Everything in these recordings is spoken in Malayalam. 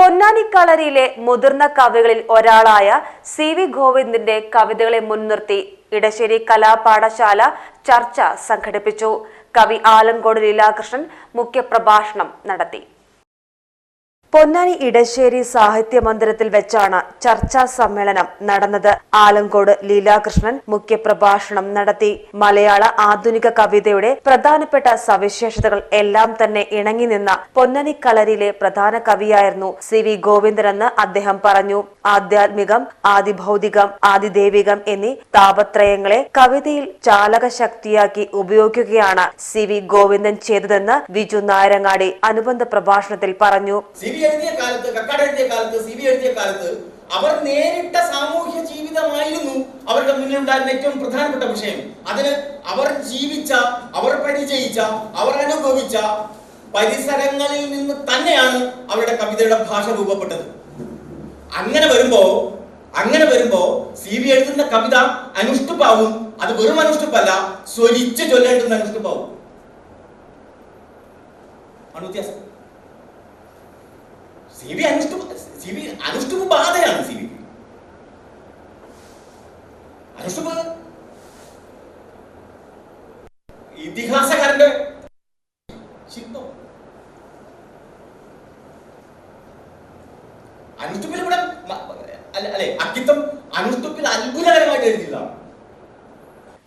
പൊന്നാനിക്കളരിയിലെ മുതിർന്ന കവികളിൽ ഒരാളായ സി വി ഗോവിന്ദിന്റെ കവിതകളെ മുൻനിർത്തി ഇടശ്ശേരി കലാപാഠശാല ചർച്ച സംഘടിപ്പിച്ചു. കവി ആലങ്കോട് ലീലാകൃഷ്ണൻ മുഖ്യപ്രഭാഷണം നടത്തി. പൊന്നാനി ഇടശ്ശേരി സാഹിത്യ മന്ദിരത്തിൽ വെച്ചാണ് ചർച്ചാ സമ്മേളനം നടന്നത്. ആലങ്കോട് ലീലാകൃഷ്ണൻ മുഖ്യപ്രഭാഷണം നടത്തി. മലയാള ആധുനിക കവിതയുടെ പ്രധാനപ്പെട്ട സവിശേഷതകൾ എല്ലാം തന്നെ ഇണങ്ങി നിന്ന പൊന്നാനി കളരിയിലെ പ്രധാന കവിയായിരുന്നു സി വി ഗോവിന്ദനെന്ന് അദ്ദേഹം പറഞ്ഞു. ആധ്യാത്മികം ആദിഭൗതികം ആദിദേവികം എന്നീ താപത്രയങ്ങളെ കവിതയിൽ ചാലക ശക്തിയാക്കി ഉപയോഗിക്കുകയാണ് സി വി ഗോവിന്ദൻ ചെയ്തതെന്ന് വിജു നായരങ്ങാടി അനുബന്ധ പ്രഭാഷണത്തിൽ പറഞ്ഞു. ബി എഴുതിയ കാലത്ത് കക്കാട് എഴുതിയ കാലത്ത് സി ബി എഴുതിയ കാലത്ത് അവർ നേരിട്ട സാമൂഹ്യ ജീവിതമായിരുന്നു അവരുടെ മുന്നിലുണ്ടായിരുന്ന ഏറ്റവും പ്രധാനപ്പെട്ട വിഷയം. അതിന് അവർ ജീവിച്ച അവർ പരിചയിച്ച അവർ അനുഭവിച്ച പരിസരങ്ങളിൽ നിന്ന് തന്നെയാണ് അവരുടെ കവിതയുടെ ഭാഷ രൂപപ്പെട്ടത്. അങ്ങനെ വരുമ്പോ അങ്ങനെ വരുമ്പോ സി ബി എഴുതുന്ന കവിത അനുഷ്ഠിപ്പാവും അത് വെറും അനുഷ്ഠിപ്പല്ല സ്വരിച്ച് ചൊല്ലേണ്ടുന്ന അനുഷ്ഠിപ്പാവും വ്യത്യാസം. C B അനുഷ്ഠുപ് C B അനുഷ്ഠുപ് ബാധയാണ് C B അനുഷ്ഠുപ് ഇതിഹാസകാരന്റെ ശില്പം അനുഷ്ഠുപ്പിൽ ഇവിടെ മ- അല്ല അല്ലെ Akkitham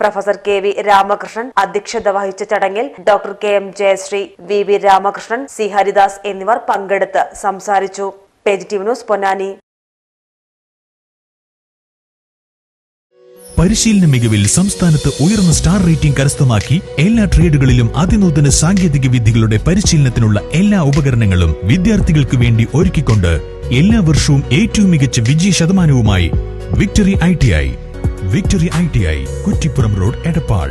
professor K V Ramakrishnan അധ്യക്ഷത വഹിച്ച ചടങ്ങിൽ doctor K M Jayashree V V Ramakrishnan C Haridas എന്നിവർ പങ്കെടുത്ത് സംസാരിച്ചു. T news Ponnani. പരിശീലന മികവിൽ സംസ്ഥാനത്ത് ഉയർന്ന സ്റ്റാർ റേറ്റിംഗ് കരസ്ഥമാക്കി എല്ലാ ട്രേഡുകളിലും അതിനൂതന സാങ്കേതിക വിദ്യകളുടെ പരിശീലനത്തിനുള്ള എല്ലാ ഉപകരണങ്ങളും വിദ്യാർത്ഥികൾക്ക് വേണ്ടി ഒരുക്കിക്കൊണ്ട് എല്ലാ വർഷവും ഏറ്റവും മികച്ച വിജയ ശതമാനവുമായി Victory I Victory I T I Kuttippuram road Edappal